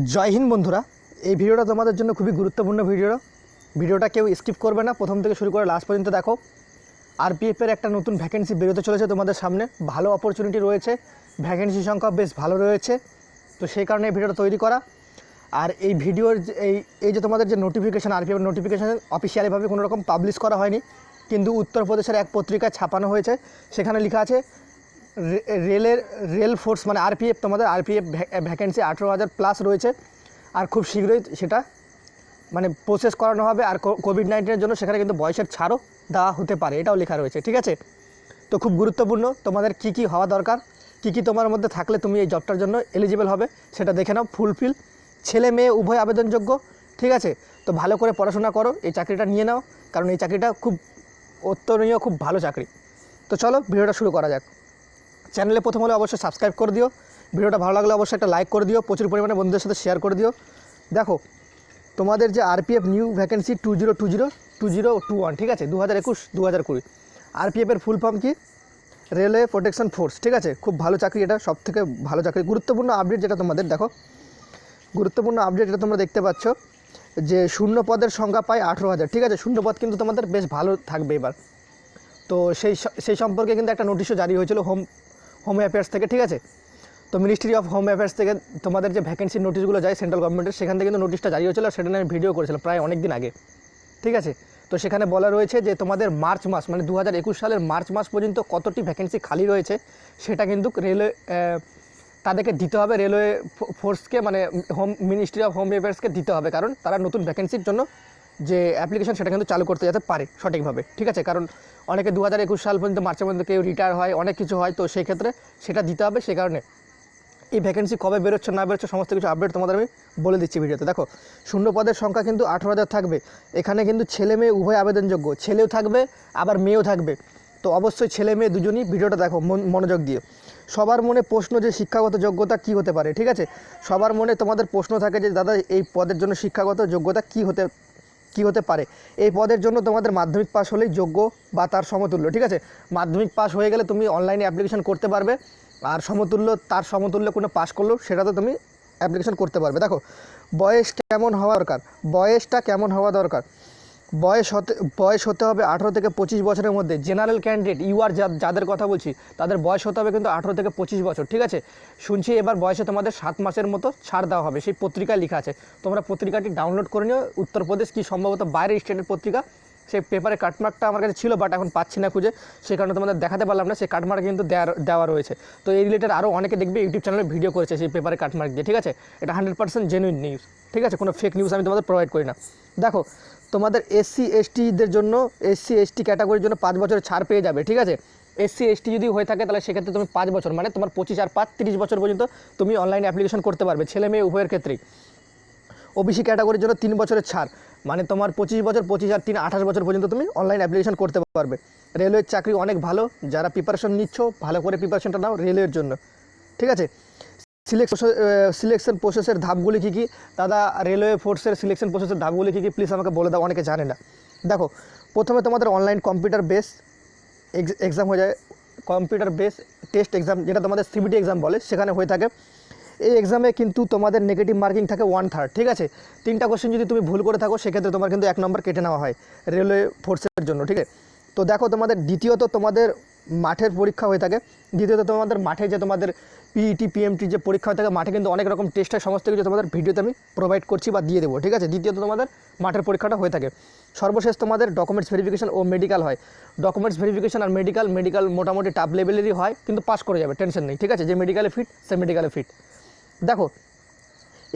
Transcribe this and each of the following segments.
জয় হিন্দ বন্ধুরা, এই ভিডিওটা তোমাদের জন্য খুবই গুরুত্বপূর্ণ ভিডিও। ভিডিওটা কেউ স্কিপ করবে না, প্রথম থেকে শুরু করে লাস্ট পর্যন্ত দেখো। আরপিএফের একটা নতুন ভ্যাকেন্সি বেরোতে চলেছে তোমাদের সামনে। ভালো অপরচুনিটি রয়েছে ভ্যাকেন্সি সংখ্যা বেশ ভালো রয়েছে। তো সেই কারণে এই ভিডিওটা তৈরি করা। আর এই ভিডিওর এই এই যে তোমাদের যে নোটিফিকেশান আরপিএফের নোটিফিকেশান অফিসিয়ালিভাবে কোনো রকম পাবলিশ করা হয়নি। কিন্তু উত্তরপ্রদেশের এক পত্রিকায় ছাপানো হয়েছে। সেখানে লেখা আছে রেলের, রেল ফোর্স মানে আরপিএফ তোমাদের, আরপিএফ ভ্যাকেন্সি আঠেরো হাজার প্লাস রয়েছে। আর খুব শীঘ্রই সেটা মানে প্রসেস করানো হবে। আর কোভিড নাইন্টিনের জন্য সেখানে কিন্তু বয়সের ছাড়ও দেওয়া হতে পারে। এটাও লেখা রয়েছে, ঠিক আছে? তো খুব গুরুত্বপূর্ণ, তোমাদের কি কি হওয়া দরকার, কি কি তোমার মধ্যে থাকলে তুমি এই জবটার জন্য এলিজিবল হবে, সেটা দেখে নাও ফুলফিল ছেলে মেয়ে উভয় আবেদনযোগ্য, ঠিক আছে? তো ভালো করে পড়াশোনা করো, এই চাকরিটা নিয়ে নাও। কারণ এই চাকরিটা খুব অত্যনীয় খুব ভালো চাকরি। তো চলো, ভিডিওটা শুরু করা যাক। চ্যানেলে প্রথম হলে অবশ্যই সাবস্ক্রাইব করে দিও। ভিডিওটা ভালো লাগলে অবশ্যই একটা লাইক করে দিও, প্রচুর পরিমাণে বন্ধুদের সাথে শেয়ার করে দিও। দেখো, তোমাদের যে RPF new vacancy two zero two zero two zero two one ঠিক আছে? দু হাজার একুশ দু হাজার কুড়ি আরপিএফের ফুল ফর্ম কি? রেলওয়ে প্রোটেকশন ফোর্স ঠিক আছে? খুব ভালো চাকরি এটা সব থেকে ভালো চাকরি। গুরুত্বপূর্ণ আপডেট যেটা তোমাদের, দেখো। গুরুত্বপূর্ণ আপডেট যেটা তোমরা দেখতে পাচ্ছ, যে শূন্য পদের সংখ্যা পায় আঠেরো হাজার, ঠিক আছে? শূন্য পদ কিন্তু তোমাদের বেশ ভালো থাকবে এবার। তো সেই সেই সম্পর্কে কিন্তু একটা নোটিশও জারি হয়েছিল হোম হোম অ্যাফেয়ার্স থেকে, ঠিক আছে? তো মিনিস্ট্রি অফ হোম অ্যাফেয়ার্স থেকে তোমাদের যে ভ্যাকেন্সি নোটিশগুলো যায় সেন্ট্রাল গভর্নমেন্টের সেখান থেকে কিন্তু নোটিশটা জারি হয়েছিল সেটা নিয়ে আমি ভিডিও করেছিলাম প্রায় অনেক দিন আগে। ঠিক আছে? তো সেখানে বলা রয়েছে যে তোমাদের মার্চ মাস মানে দু হাজার একুশ সালের মার্চ মাস পর্যন্ত কতটি ভ্যাকেন্সি খালি রয়েছে, সেটা কিন্তু রেলওয়ে তাদেরকে দিতে হবে রেলওয়ে ফোর্সকে মানে হোম মিনিস্ট্রি অফ হোম অ্যাফেয়ার্সকে দিতে হবে। কারণ তারা নতুন ভ্যাকেন্সির জন্য যে অ্যাপ্লিকেশন সেটা কিন্তু চালু করতে যেতে পারে সঠিকভাবে। ঠিক আছে? কারণ অনেকে দু হাজার একুশ সাল পর্যন্ত মার্চের মধ্যে কেউ রিটায়ার হয়, অনেক কিছু হয়, তো সেই ক্ষেত্রে সেটা দিতে হবে, সে কারণে এই ভ্যাকেন্সি কবে বেরোচ্ছে, না বেরোচ্ছে, সমস্ত কিছু আপডেট তোমাদের আমি বলে দিচ্ছি ভিডিওতে দেখো শূন্য পদের সংখ্যা কিন্তু আঠেরো হাজার থাকবে, এখানে কিন্তু ছেলে মেয়ে উভয় আবেদনযোগ্য, ছেলেও থাকবে, আবার মেয়েও থাকবে। তো অবশ্যই ছেলে মেয়ে দুজনই ভিডিওটা দেখো মন- মনোযোগ দিয়ে। সবার মনে প্রশ্ন যে শিক্ষাগত যোগ্যতা কি হতে পারে, ঠিক আছে? সবার মনে তোমাদের প্রশ্ন থাকে যে, দাদা, এই পদের জন্য শিক্ষাগত যোগ্যতা কি হতে কি হতে পারে? এই পদের জন্য তোমাদের মাধ্যমিক পাস হলেই যোগ্য বা তার সমতুল্য, ঠিক আছে? মাধ্যমিক পাস হয়ে গেলে তুমি অনলাইনে অ্যাপ্লিকেশন করতে পারবে, আর সমতুল্য, তার সমতুল্য কোনো পাস করলেও সেটা তো তুমি অ্যাপ্লিকেশন করতে পারবে। দেখো বয়স কেমন হওয়া দরকার? বয়সটা কেমন হওয়া দরকার? বয়স হতে বয়স হতে হবে আঠেরো থেকে পঁচিশ বছরের মধ্যে। জেনারেল ক্যান্ডিডেট ইউ ইউআর যাদের কথা বলছি, তাদের বয়স হতে হবে কিন্তু আঠেরো থেকে পঁচিশ বছর, ঠিক আছে? শুনছি এবার বয়সে তোমাদের সাত মাসের মতো ছাড় দেওয়া হবে। সেই পত্রিকায় লেখা আছে। তোমরা পত্রিকাটি ডাউনলোড করে নিও। উত্তরপ্রদেশ কি সম্ভবত বাইরের স্টেটের পত্রিকা? সেই পেপারে কাটমার্কটা আমার কাছে ছিল বাট এখন পাচ্ছি না খুঁজে। সেই কারণে তোমাদের দেখাতে পারলাম না, সেই কাটমার্ক কিন্তু দেওয়া রয়েছে। তো এই রিলেটেড আরও অনেকে দেখবে ইউটিউব চ্যানেলে ভিডিও করেছে সেই পেপারে কাটমার্ক দিয়ে, ঠিক আছে? এটা হান্ড্রেড পার্সেন্ট জেনুইন নিউজ ঠিক আছে? কোনো ফেক নিউজ আমি তোমাদের প্রোভাইড করি না। দেখো, তোমাদের এসসি এসটিদের জন্য এসসি এসটি ক্যাটাগরির জন্য পাঁচ বছরের ছাড় পেয়ে যাবে, ঠিক আছে? এসসি এসটি যদি হয়ে থাকে, তাহলে সেক্ষেত্রে তুমি পাঁচ বছর মানে তোমার পঁচিশ আর পাঁচ তিরিশ বছর পর্যন্ত তুমি অনলাইনে অ্যাপ্লিকেশন করতে পারবে, ছেলে মেয়ে উভয়ের ক্ষেত্রেই। ওবিসি ক্যাটাগরির জন্য তিন বছরের ছাড়। মানে তোমার পঁচিশ বছর, পঁচিশ আর তিন, আঠাশ বছর পর্যন্ত তুমি অনলাইন অ্যাপ্লিকেশন করতে পারবে। রেলওয়ের চাকরি অনেক ভালো, যারা প্রিপারেশন নিচ্ছ, ভালো করে প্রিপারেশনটা নাও রেলওয়ের জন্য। ঠিক আছে? সিলেকশন সিলেকশন প্রসেসের ধাপগুলি কী কী? দাদা রেলওয়ে ফোর্সের সিলেকশন প্রসেসের ধাপগুলি কী কী? প্লিজ আমাকে বলে দাও, অনেকে জানে না। দেখো, প্রথমে তোমাদের অনলাইন কম্পিউটার বেস এক্সাম হয়ে যায়। কম্পিউটার বেস টেস্ট এক্সাম যেটা তোমাদের সিবিটি এক্সাম বলে, সেখানে হয়ে থাকে। এই এক্সামে কিন্তু তোমাদের নেগেটিভ মার্কিং থাকে ওয়ান থার্ড ঠিক আছে? তিনটা কোশ্চেন যদি তুমি ভুল করে থাকো, সেক্ষেত্রে তোমার কিন্তু এক নম্বর কেটে নেওয়া হয় রেলওয়ে ফোর্সের জন্য, ঠিক আছে? তো দেখো তোমাদের দ্বিতীয়ত তোমাদের মাঠের পরীক্ষা হয়ে থাকে। দ্বিতীয়ত তোমাদের মাঠে যে তোমাদের পিইটি পিএমটি যে পরীক্ষা হয়ে থাকে, মাঠে কিন্তু অনেক রকম টেস্ট হয়, সমস্ত কিছু তোমাদের ভিডিওতে আমি প্রোভাইড করছি বা দিয়ে দেবো, ঠিক আছে? দ্বিতীয়ত তোমাদের মাঠের পরীক্ষাটা হয়ে থাকে। সর্বশেষ তোমাদের ডকুমেন্টস ভেরিফিকেশন ও মেডিকেল হয়। ডকুমেন্টস ভেরিফিকেশন আর মেডিকেল মেডিকেল মোটামুটি টাপ লেভেলেরই হয়, কিন্তু পাস করে যাবে টেনশন নেই, ঠিক আছে? যে মেডিকেলে ফিট সে মেডিকেলে ফিট দেখো,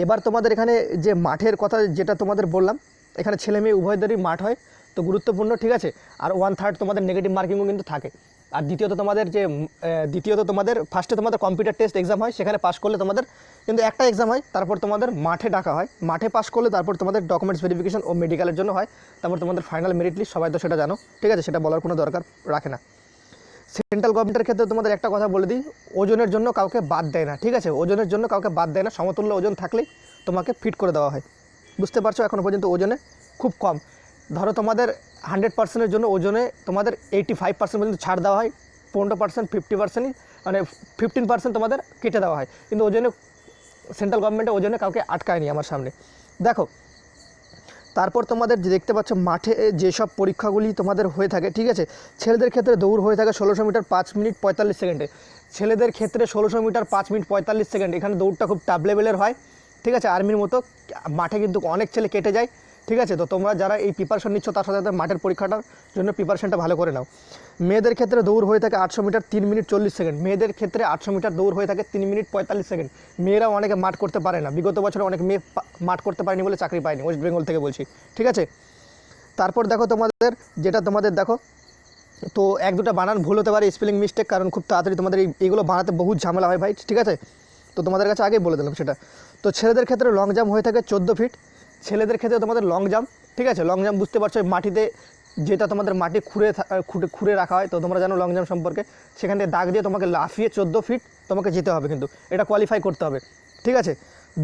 এবার তোমাদের এখানে যে মাঠের কথা যেটা তোমাদের বললাম, এখানে ছেলে মেয়ে উভয়দেরই মাঠ হয়, তো গুরুত্বপূর্ণ, ঠিক আছে? আর ওয়ান থার্ড তোমাদের নেগেটিভ মার্কিংও কিন্তু থাকে। আর দ্বিতীয়ত তোমাদের যে দ্বিতীয়ত তোমাদের ফার্স্টে তোমাদের কম্পিউটার টেস্ট এক্সাম হয়, সেখানে পাস করলে তোমাদের কিন্তু একটা এক্সাম হয়, তারপর তোমাদের মাঠে ডাকা হয়। মাঠে পাস করলে তারপর তোমাদের ডকুমেন্টস ভেরিফিকেশন ও মেডিকেলের জন্য হয়। তারপর তোমাদের ফাইনাল মেরিট লিস্ট সবাই তো সেটা জানো, ঠিক আছে? সেটা বলার কোনো দরকার রাখে না। সেন্ট্রাল গভর্নমেন্টের ক্ষেত্রে তোমাদের একটা কথা বলে দিই, ওজনের জন্য কাউকে বাদ দেয় না, ঠিক আছে? ওজনের জন্য কাউকে বাদ দেয় না, সমতুল্য ওজন থাকলেই তোমাকে ফিট করে দেওয়া হয়। বুঝতে পারছ এখনও পর্যন্ত ওজনে? খুব কম। ধরো তোমাদের হান্ড্রেড পার্সেন্টের জন্য ওজনে তোমাদের এইটি ফাইভ পার্সেন্ট পর্যন্ত ছাড় দেওয়া হয়, পনেরো পার্সেন্ট ফিফটি পার্সেন্টই মানে ফিফটিন পার্সেন্ট তোমাদের কেটে দেওয়া হয়। কিন্তু ওজনে, সেন্ট্রাল গভর্নমেন্টে ওজনে কাউকে আটকায়নি আমার সামনে। দেখো তারপর তোমাদের যে দেখতে পাচ্ছ মাঠে যেসব পরীক্ষাগুলি তোমাদের হয়ে থাকে, ঠিক আছে? ছেলেদের ক্ষেত্রে দৌড় হয়ে থাকে ষোলোশো মিটার পাঁচ মিনিট পঁয়তাল্লিশ সেকেন্ডে। ছেলেদের ক্ষেত্রে ষোলোশো মিটার পাঁচ মিনিট পঁয়তাল্লিশ সেকেন্ড। এখানে দৌড়টা খুব টাপ লেভেলের হয়, ঠিক আছে? আর্মির মতো, মাঠে কিন্তু অনেক ছেলে কেটে যায়। ঠিক আছে? তো তোমরা যারা এই প্রিপারেশন নিচ্ছ, তার সাথে সাথে মাঠের পরীক্ষাটার জন্য প্রিপারেশনটা ভালো করে নাও। মেয়েদের ক্ষেত্রে দৌড় হয়ে থাকে আটশো মিটার, তিন মিনিট চল্লিশ সেকেন্ড। মেয়েদের ক্ষেত্রে আটশো মিটার দৌড় হয়ে থাকে তিন মিনিট পঁয়তাল্লিশ সেকেন্ড। মেয়েরাও অনেকে মাঠ করতে পারে না। বিগত বছরে অনেক মেয়ে মাঠ করতে পারেনি বলে চাকরি পায়নি ওয়েস্ট বেঙ্গল থেকে বলছি। ঠিক আছে? তারপর দেখো তোমাদের, যেটা তোমাদের দেখো, তো এক দুটো বানান ভুল হতে পারে স্পেলিং মিস্টেক কারণ খুব তাড়াতাড়ি তোমাদের এইগুলো বানাতে বহুত ঝামেলা হয় ভাই, ঠিক আছে? তো তোমাদের কাছে আগেই বলে দিলাম সেটা। তো ছেলেদের ক্ষেত্রে লং জাম্প হয়ে থাকে চোদ্দ ফিট ছেলেদের ক্ষেত্রে তোমাদের লং জাম্প ঠিক আছে? লং জাম্প বুঝতে পারছ মাটিতে যেটা তোমাদের মাটি খুঁড়ে খুঁড়ে খুঁড়ে রাখা হয়, তো তোমরা জানো লং জাম্প সম্পর্কে। সেখান থেকে দাগ দিয়ে তোমাকে লাফিয়ে চোদ্দ ফিট তোমাকে যেতে হবে কিন্তু। এটা কোয়ালিফাই করতে হবে, ঠিক আছে?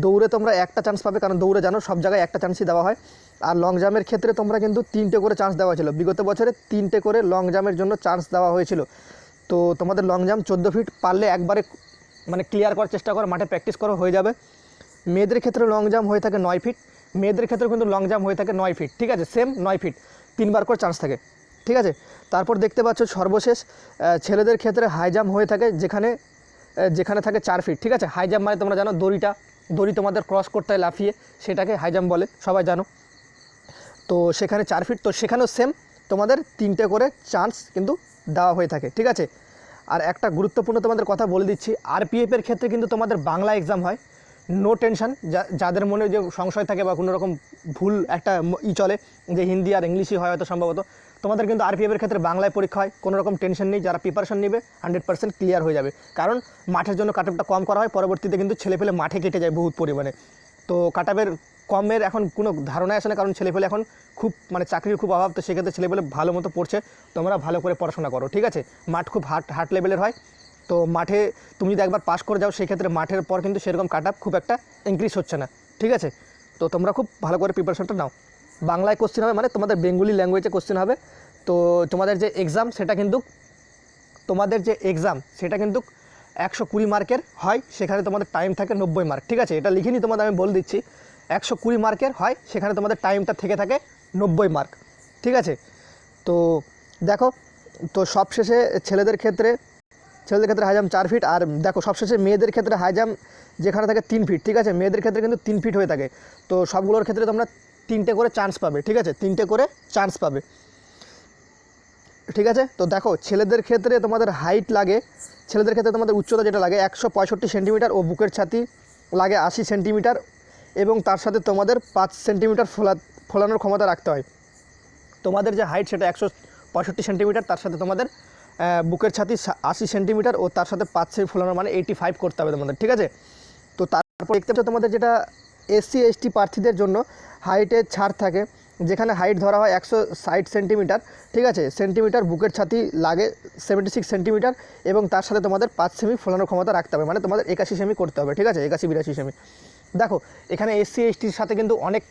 দৌড়ে তোমরা একটা চান্স পাবে, কারণ দৌড়ে জানো সব জায়গায় একটা চান্সই দেওয়া হয়। আর লং জাম্পের ক্ষেত্রে তোমরা কিন্তু তিনটে করে চান্স দেওয়া ছিল বিগত বছরে তিনটে করে লং জাম্পের জন্য চান্স দেওয়া হয়েছিল। তো তোমাদের লং জাম্প চোদ্দ ফিট পারলে একবারে মানে ক্লিয়ার করার চেষ্টা করো, মাঠে প্র্যাকটিস করো, হয়ে যাবে। মেয়েদের ক্ষেত্রে লং জাম্প হয়ে থাকে নয় ফিট মেয়েদের ক্ষেত্রে কিন্তু লং জাম্প হয়ে থাকে নয় ফিট ঠিক আছে? সেম নয় ফিট তিনবার করে চান্স থাকে, ঠিক আছে? তারপর দেখতে পাচ্ছ সর্বশেষ ছেলেদের ক্ষেত্রে হাই জাম্প হয়ে থাকে যেখানে যেখানে থাকে চার ফিট ঠিক আছে? হাই জাম্প মানে তোমরা জানো দড়িটা, দড়ি তোমাদের ক্রস করতে হয় লাফিয়ে, সেটাকে হাই জাম্প বলে, সবাই জানো। তো সেখানে চার ফিট তো সেখানেও সেম তোমাদের তিনটে করে চান্স কিন্তু দেওয়া হয়ে থাকে, ঠিক আছে? আর একটা গুরুত্বপূর্ণ তোমাদের কথা বলে দিচ্ছি আরপিএফের ক্ষেত্রে কিন্তু তোমাদের বাংলা এক্সাম হয় নো টেনশন যাদের মনে যে সংশয় থাকে বা কোনো রকম ভুল একটা ই চলে, যে হিন্দি আর ইংলিশই হয় হয়তো সম্ভবত, তোমাদের কিন্তু আরপিএফের ক্ষেত্রে বাংলায় পরীক্ষা হয়, কোনো রকম টেনশন নেই, যারা প্রিপারেশন নেবে হান্ড্রেড পার্সেন্ট ক্লিয়ার হয়ে যাবে। কারণ মাঠের জন্য কাটআপটা কম করা হয়, পরবর্তীতে কিন্তু ছেলেপেলে মাঠে কেটে যায় বহুত পরিমাণে। তো কাটাবের কমের এখন কোনো ধারণাই আসে না, কারণ ছেলেপেলে এখন খুব মানে চাকরির খুব অভাব, তো সেক্ষেত্রে ছেলেপেলে ভালো মতো পড়ছে, তোমরা ভালো করে পড়াশোনা করো, ঠিক আছে? মাঠ খুব হার্ট হার্ট লেভেলের হয়। তো মাঠে তুমি যদি একবার পাস করে যাও, সেক্ষেত্রে মাঠের পর কিন্তু সেরকম কাট খুব একটা ইনক্রিজ হচ্ছে না। ঠিক আছে? তো তোমরা খুব ভালো করে প্রিপারেশনটা নাও। বাংলায় কোশ্চেন হবে মানে তোমাদের বেঙ্গলি ল্যাঙ্গুয়েজে কোশ্চেন হবে। তো তোমাদের যে এক্সাম সেটা কিন্তু তোমাদের যে এক্সাম সেটা কিন্তু একশো কুড়ি মার্কের হয়, সেখানে তোমাদের টাইম থাকে নব্বই মার্ক ঠিক আছে? এটা লিখিনি তোমাদের, আমি বলে দিচ্ছি। একশো কুড়ি মার্কের হয়, সেখানে তোমাদের টাইমটা থেকে থাকে নব্বই মার্ক ঠিক আছে? তো দেখো, তো সবশেষে ছেলেদের ক্ষেত্রে ছেলেদের ক্ষেত্রে হাই জাম্প চার ফিট আর দেখো সবশেষে মেয়েদের ক্ষেত্রে হাই জাম্প যেখানে থাকে তিন ফিট ঠিক আছে? মেয়েদের ক্ষেত্রে কিন্তু তিন ফিট হয়ে থাকে। তো সবগুলোর ক্ষেত্রে তোমরা তিনটে করে চান্স পাবে, ঠিক আছে? তিনটে করে চান্স পাবে। ঠিক আছে? তো দেখো, ছেলেদের ক্ষেত্রে তোমাদের হাইট লাগে, ছেলেদের ক্ষেত্রে তোমাদের উচ্চতা যেটা লাগে একশো পঁয়ষট্টি সেন্টিমিটার ও বুকের ছাতি লাগে আশি সেন্টিমিটার এবং তার সাথে তোমাদের পাঁচ সেন্টিমিটার ফোলা, ফোলানোর ক্ষমতা রাখতে হয়। তোমাদের যে হাইট সেটা একশো পঁয়ষট্টি সেন্টিমিটার তার সাথে তোমাদের বুকের ছাতি আশি সেন্টিমিটার ও তার সাথে পাঁচ সেমি ফোলানো মানে এইটি ফাইভ করতে হবে তোমাদের, ঠিক আছে? তো তারপর দেখতে পাচ্ছ তোমাদের যেটা এসসি এসটি প্রার্থীদের জন্য হাইটের ছাড় থাকে, যেখানে হাইট ধরা হয় একশো ষাট সেন্টিমিটার, ঠিক আছে? সেন্টিমিটার বুকের ছাতি লাগে সেভেন্টি সিক্স সেন্টিমিটার এবং তার সাথে তোমাদের পাঁচ সেমি ফোলানোর ক্ষমতা রাখতে হবে মানে তোমাদের একাশি সেমি করতে হবে, ঠিক আছে? একাশি বিরাশি সেমি দেখো, এখানে এসসি এসটির সাথে কিন্তু অনেক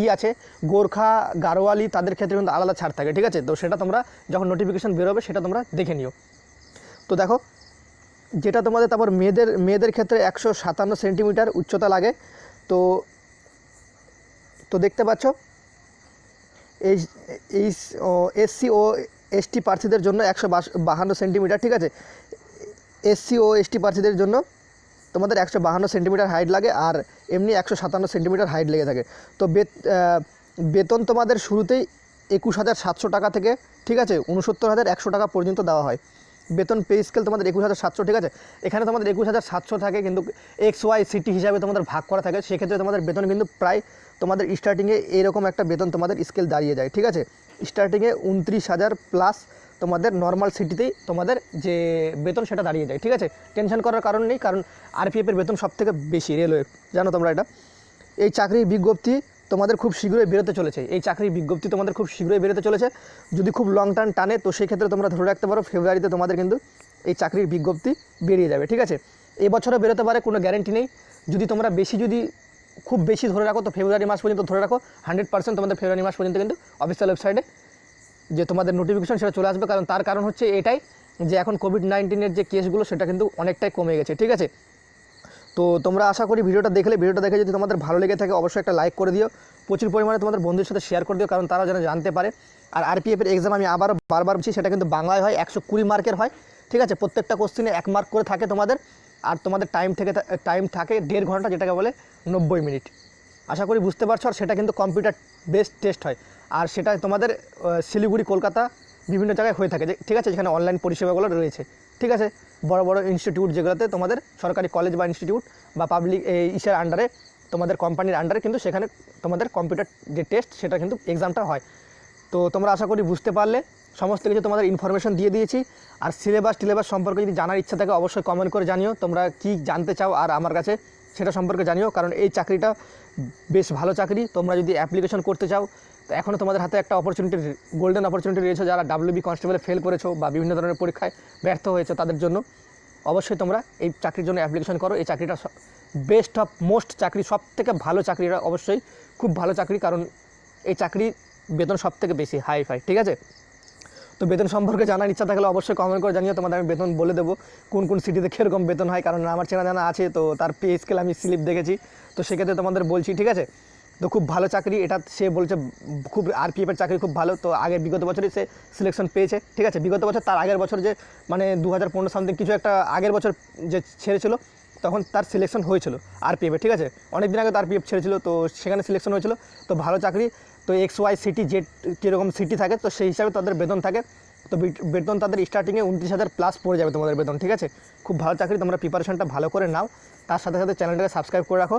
ই আছে, গোর্খা, গারোয়ালি, তাদের ক্ষেত্রে কিন্তু আলাদা ছাড় থাকে, ঠিক আছে? তো সেটা তোমরা যখন নোটিফিকেশান বেরোবে, সেটা তোমরা দেখে নিও। তো দেখো, যেটা তোমাদের, তারপর মেয়েদের মেয়েদের ক্ষেত্রে একশো সাতান্ন সেন্টিমিটার উচ্চতা লাগে। তো তো দেখতে পাচ্ছ, এই এই এসসি ও এসটি প্রার্থীদের জন্য একশো বাহান্ন সেন্টিমিটার, ঠিক আছে? এসসি ও এসটি প্রার্থীদের জন্য তোমাদের একশো বাহান্ন সেন্টিমিটার হাইট লাগে আর এমনি একশো সাতান্ন সেন্টিমিটার হাইট লেগে থাকে। তো বেত বেতন তোমাদের শুরুতেই একুশ হাজার সাতশো টাকা থেকে, ঠিক আছে উনসত্তর হাজার একশো টাকা পর্যন্ত দেওয়া হয়। বেতন পে স্কেল তোমাদের একুশ হাজার সাতশো, ঠিক আছে? এখানে তোমাদের একুশ হাজার সাতশো থাকে কিন্তু এক্স, ওয়াই সিটি হিসাবে তোমাদের ভাগ করা থাকে। সেক্ষেত্রে তোমাদের বেতন কিন্তু প্রায় তোমাদের স্টার্টিংয়ে এরকম একটা বেতন তোমাদের স্কেল দাঁড়িয়ে যায়, ঠিক আছে? স্টার্টিংয়ে উনত্রিশ হাজার প্লাস তোমাদের নর্মাল সিটিতেই তোমাদের যে বেতন সেটা দাঁড়িয়ে যায়, ঠিক আছে? টেনশন করার কারণ নেই, কারণ আরপিএফের বেতন সব থেকে বেশি রেলওয়ে জানো তোমরা এটা? এই চাকরির বিজ্ঞপ্তি তোমাদের খুব শীঘ্রই বেরোতে চলেছে। এই চাকরির বিজ্ঞপ্তি তোমাদের খুব শীঘ্রই বেরোতে চলেছে। যদি খুব লং টার্ম টানে, তো সেই ক্ষেত্রে তোমরা ধরে রাখতে পারো ফেব্রুয়ারিতে তোমাদের কিন্তু এই চাকরির বিজ্ঞপ্তি বেরিয়ে যাবে, ঠিক আছে? এবছরও বেরোতে পারে, কোনো গ্যারেন্টি নেই। যদি তোমরা বেশি যদি খুব বেশি ধরে রাখো, তো ফেব্রুয়ারি মাস পর্যন্ত ধরে রাখো। হান্ড্রেড পার্সেন্ট তোমাদের ফেব্রুয়ারি মাস পর্যন্ত কিন্তু অফিসিয়াল ওয়েবসাইটে যে তোমাদের নোটিফিকেশন সেটা চলে আসবে, কারণ তার কারণ হচ্ছে এটাই যে এখন কোভিড নাইন্টিনের যে কেসগুলো সেটা কিন্তু অনেকটাই কমে গেছে, ঠিক আছে? তো তোমরা আশা করি ভিডিওটা দেখলে, ভিডিওটা দেখে যদি তোমাদের ভালো লেগে থাকে, অবশ্যই একটা লাইক করে দিও। প্রচুর পরিমাণে তোমাদের বন্ধুদের সাথে শেয়ার করে দিও, কারণ তারা যেন জানতে পারে। আর আরপিএফের এক্সাম আমি আবারও বারবার বলছি, সেটা কিন্তু বাংলায় হয়, একশো কুড়ি মার্কের হয়, ঠিক আছে? প্রত্যেকটা কোশ্চিনে এক মার্ক করে থাকে তোমাদের, আর তোমাদের টাইম থেকে টাইম থাকে দেড় ঘণ্টা, যেটাকে বলে নব্বই মিনিট। আশা করি বুঝতে পারছ, আর সেটা কিন্তু কম্পিউটার বেসড টেস্ট হয়। আর সেটা তোমাদের শিলিগুড়ি, কলকাতা বিভিন্ন জায়গায় হয়ে থাকে। ঠিক আছে, যেখানে অনলাইন পরিষেবাগুলো রয়েছে। ঠিক আছে, বড় বড় ইনস্টিটিউট যেগুলোতে তোমাদের সরকারি কলেজ বা ইনস্টিটিউট বা পাবলিক ইসের আন্ডারে তোমাদের কোম্পানির আন্ডারে কিন্তু সেখানে তোমাদের কম্পিউটার যে টেস্ট সেটা কিন্তু এক্সামটা হয়। তো তোমরা আশা করি বুঝতে পারলে। সমস্ত কিছু তোমাদের ইনফরমেশন দিয়ে দিয়েছি। আর সিলেবাস টিলেবাস সম্পর্কে যদি জানার ইচ্ছা থাকে, অবশ্যই কমেন্ট করে জানিও। তোমরা কি জানতে চাও আর আমার কাছে, সেটা সম্পর্কে জানিও। কারণ এই চাকরিটা বেশ ভালো চাকরি। তোমরা যদি অ্যাপ্লিকেশন করতে চাও তো এখনও তোমাদের হাতে একটা অপরচুনিটি গোল্ডেন অপরচুনিটি রয়েছে যারা ডাব্লিউবি কনস্টেবলে ফেল করেছ বা বিভিন্ন ধরনের পরীক্ষায় ব্যর্থ হয়েছে তাদের জন্য। অবশ্যই তোমরা এই চাকরির জন্য অ্যাপ্লিকেশন করো। এই চাকরিটা বেস্ট অফ মোস্ট চাকরি সব থেকে ভালো চাকরিটা অবশ্যই খুব ভালো চাকরি, কারণ এই চাকরি বেতন সব থেকে বেশি হাই ফাই ঠিক আছে? তো বেতন সম্পর্কে জানার ইচ্ছা থাকলে অবশ্যই কমেন্ট করে জানিও, তোমাদের আমি বেতন বলে দেবো। কোন কোন সিটিতে কীরকম বেতন হয়, কারণ আমার চেনা জানা আছে, তো তার পে স্কেল আমি স্লিপ দেখেছি। তো সেক্ষেত্রে তোমাদের বলছি, ঠিক আছে? তো খুব ভালো চাকরি, এটা সে বলছে, খুব আর আরপিএফের চাকরি খুব ভালো, তো আগের বিগত বছরই সে সিলেকশন পেয়েছে, ঠিক আছে? বিগত বছর তার আগের বছর যে মানে দু হাজার পনেরো সামথিং কিছু একটা আগের বছর যে ছেড়েছিল, তখন তার সিলেকশন হয়েছিল আর আরপিএফে ঠিক আছে? অনেক দিন আগে তার পিএফ ছেড়েছিল, তো সেখানে সিলেকশন হয়েছিল, তো ভালো চাকরি, তো এক্স ওয়াই সিটি জেড কীরকম সিটি থাকে, তো সেই হিসাবে তাদের বেতন থাকে, তো বেতন তাদের স্টার্টিংয়ে উনত্রিশ হাজার প্লাস পড়ে যাবে তোমাদের বেতন, ঠিক আছে? খুব ভালো চাকরি, তোমরা প্রিপারেশনটা ভালো করে নাও, তার সাথে সাথে চ্যানেলটাকে সাবস্ক্রাইব করে রাখো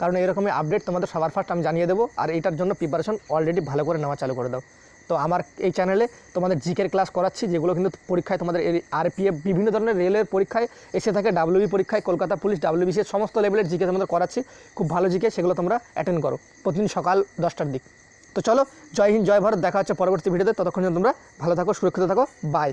কারণ এরকমই আপডেট তোমাদের সবার ফার্স্ট আমি জানিয়ে দেবো। আর এটার জন্য প্রিপারেশন অলরেডি ভালো করে নেওয়া চালু করে দাও। তো আমার এই চ্যানেলে তোমাদের জিকের ক্লাস করাচ্ছি, যেগুলো কিন্তু পরীক্ষায় তোমাদের আরপিএফ বিভিন্ন ধরনের রেলের পরীক্ষায় এসে থাকে ডাব্লিউবি পরীক্ষায়, কলকাতা পুলিশ ডাব্লিউবিসি সমস্ত লেভেলের জিকে তোমাদের করাচ্ছি। খুব ভালো জিকে সেগুলো তোমরা অ্যাটেন্ড করো প্রতিদিন সকাল দশটার দিক। তো চলো, জয় হিন্দ, জয় ভারত, দেখা হচ্ছে পরবর্তী ভিডিওতে ততক্ষণ তোমরা ভালো থাকো, সুরক্ষিত থাকো বাই